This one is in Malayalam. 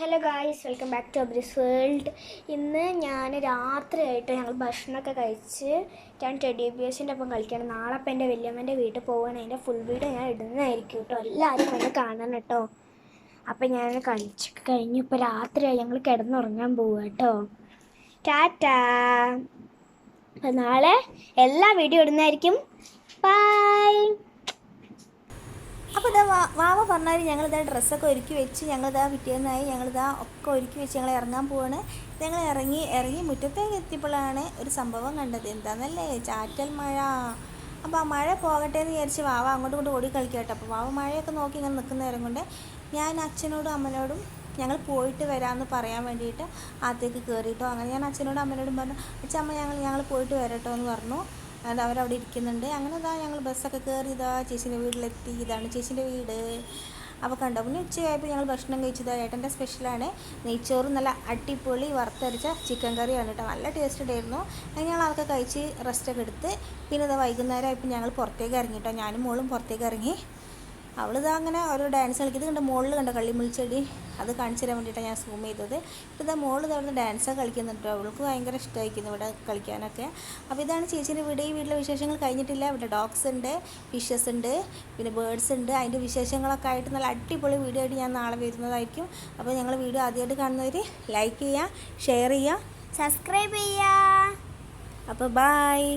Hello guys welcome back to അബ്രിസ് world ഇന്ന് ഞാൻ രാത്രിയായിട്ട് ഞങ്ങൾ ഭക്ഷണമൊക്കെ കഴിച്ച് ഞാൻ ടെഡി ബിയേഴ്സിന്റെ ഒപ്പം കളിക്കണം നാളെ അപ്പം എന്റെ വല്യമ്മന്റെ വീട്ടിൽ പോവാണ്. അതിന്റെ ഫുൾ വീഡിയോ ഞാൻ ഇടുന്നതായിരിക്കും കേട്ടോ. എല്ലാവരും വന്ന് കാണണം കേട്ടോ. അപ്പം ഞാൻ കളിച്ചൊക്കെ കഴിഞ്ഞു ഇപ്പോൾ രാത്രിയായി. ഞങ്ങൾ കിടന്നുറങ്ങാൻ പോവുക കേട്ടോ. ടാറ്റാ. അപ്പം നാളെ എല്ലാ വീഡിയോ ഇടുന്നതായിരിക്കും. ബൈ വാവ പറഞ്ഞാൽ ഞങ്ങളിതാ ഡ്രസ്സൊക്കെ ഒരുക്കി വെച്ച് ഞങ്ങളിതാ പിറ്റേന്നായി ഞങ്ങളിതാ ഒക്കെ ഒരുക്കി വെച്ച് ഞങ്ങൾ ഇറങ്ങാൻ പോവാണ്. ഞങ്ങൾ ഇറങ്ങി ഇറങ്ങി മുറ്റത്തേക്ക് എത്തിയപ്പോഴാണ് ഒരു സംഭവം കണ്ടത്. എന്താണെന്നല്ലേ ചാറ്റൽ മഴ. അപ്പോൾ ആ മഴ പോകട്ടെ എന്ന് വിചാരിച്ച് വാവ അങ്ങോട്ടും ഇങ്ങോട്ടും ഓടി കളിക്കട്ടെ അപ്പോൾ വാവ മഴയൊക്കെ നോക്കി ഇങ്ങനെ നിൽക്കുന്ന നേരം കൊണ്ട് ഞാൻ അച്ഛനോടും അമ്മനോടും ഞങ്ങൾ പോയിട്ട് വരാമെന്ന് പറയാൻ വേണ്ടിയിട്ട് അകത്തേക്ക് കയറിയിട്ടോ അങ്ങനെ ഞാൻ അച്ഛനോടും അമ്മനോടും പറഞ്ഞു അച്ഛമ്മ ഞങ്ങൾ ഞങ്ങൾ പോയിട്ട് വരട്ടോ എന്ന് പറഞ്ഞു. അത് അവരവിടെ ഇരിക്കുന്നുണ്ട്. അങ്ങനെ ഇതാ ഞങ്ങൾ ബസ്സൊക്കെ കയറി ഇതാ ചേച്ചീന്റെ വീട്ടിലെത്തി. ഇതാണ് ചേച്ചീന്റെ വീട്. അപ്പോൾ കണ്ടോ? പിന്നെ ഉച്ചയായപ്പോൾ ഞങ്ങൾ ഭക്ഷണം കഴിച്ചത് ഏട്ടന്റെ സ്പെഷ്യലാണ്. നെയ്ച്ചോറും നല്ല അടിപൊളി വറുത്തരച്ച ചിക്കൻ കറിയാണ് കേട്ടോ. നല്ല ടേസ്റ്റ് ഉണ്ടായിരുന്നു. ഞങ്ങൾ അതൊക്കെ കഴിച്ച് റെസ്റ്റൊക്കെ എടുത്ത്. പിന്നെ ഇതാ വൈകുന്നേരമായപ്പോൾ ഞങ്ങൾ പുറത്തേക്ക് ഇറങ്ങി കേട്ടോ. ഞാനും മോളും പുറത്തേക്ക് ഇറങ്ങി. അവളിതാ അങ്ങനെ ഓരോ ഡാൻസ് കളിക്കുന്നത് കണ്ട മുകളിൽ കണ്ട കള്ളിമുൾച്ചെടി? അത് കാണിച്ചു തരാൻ വേണ്ടിയിട്ടാണ് ഞാൻ സൂം ചെയ്തത്. ഇപ്പോൾ ഇതാ മുകളിൽ ഡാൻസ് ഡാൻസൊക്കെ കളിക്കുന്നുണ്ട്. അവൾക്ക് ഭയങ്കര ഇഷ്ടമായിരിക്കുന്നു ഇവിടെ കളിക്കാനൊക്കെ. അപ്പോൾ ഇതാണ് ചേച്ചീന്റെ വീട്. ഈ വീട്ടിലെ വിശേഷങ്ങൾ കഴിഞ്ഞിട്ടില്ല. ഇവിടെ ഡോഗ്സ് ഉണ്ട് ഫിഷസ് ഉണ്ട് പിന്നെ ബേർഡ്സ് ഉണ്ട്. അതിന്റെ വിശേഷങ്ങളൊക്കെ ആയിട്ട് നല്ല അടിപൊളി വീഡിയോ ആയിട്ട് ഞാൻ നാളെ വരുന്നതായിരിക്കും. അപ്പോൾ ഞങ്ങൾ വീഡിയോ ആദ്യമായിട്ട് കാണുന്നവർ ലൈക്ക് ചെയ്യുക ഷെയർ ചെയ്യുക സബ്സ്ക്രൈബ് ചെയ്യുക അപ്പോൾ ബായ്